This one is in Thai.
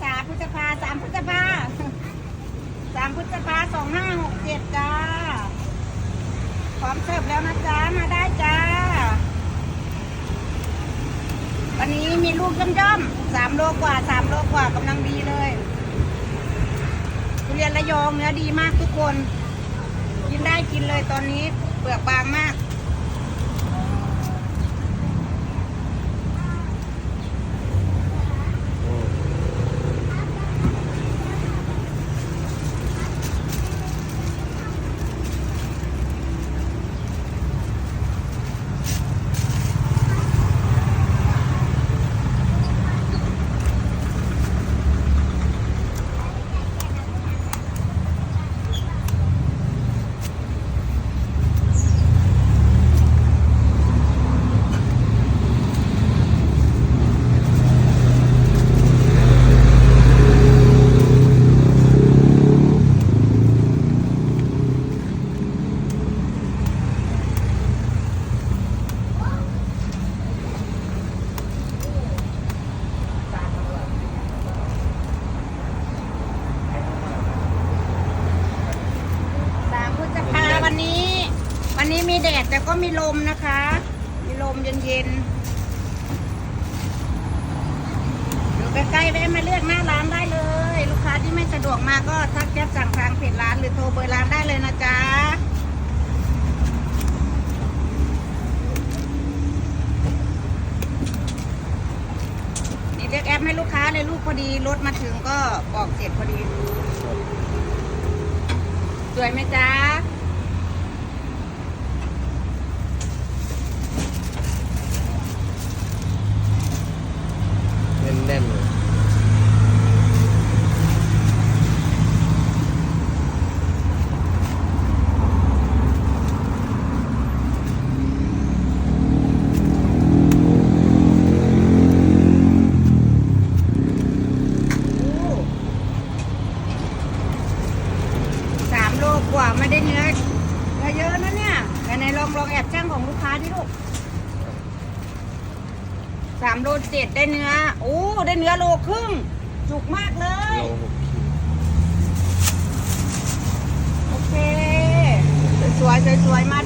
สาพฤษภาสามพฤษภาสามพฤษภาสองห้าหกเจ็ดจ้า พร้อมเสิร์ฟแล้วนะจ้ามาได้จ้า วันนี้มีลูกย่อมย่อมสามโลกว่าสามโลกว่ากำลังดีเลยทุเรียนระยองเนื้อดีมากทุกคน กินได้กินเลยตอนนี้เปลือกบางมาก นี้มีแดดแต่ก็มีลมนะคะ มีลมเย็นๆอยู่ใกล้ๆแวะมาเลือกหน้าร้านได้เลย ลูกค้าที่ไม่สะดวกมาก็ทักแก๊ปสั่งทางเพจร้านหรือโทรเบอร์ร้านได้เลยนะจ๊ะนี่เรียกแอปให้ลูกค้าเลยลูกพอดีรถมาถึงก็ปอกเสร็จพอดี สวยไหมจ๊ะ แน่นๆเลย สาม โลกว่าไม่ได้เนื้อเนื้อเยอะนะเนี่ยไหนๆลองลองแอบช่างของลูกค้าดิลูกสามโลเจ็ดได้เนื้อโอ้ได้เนื้อโลครึ่ง จุกมากเลยโลหกขีดโอเค สวยๆสวยๆมาได้มาได้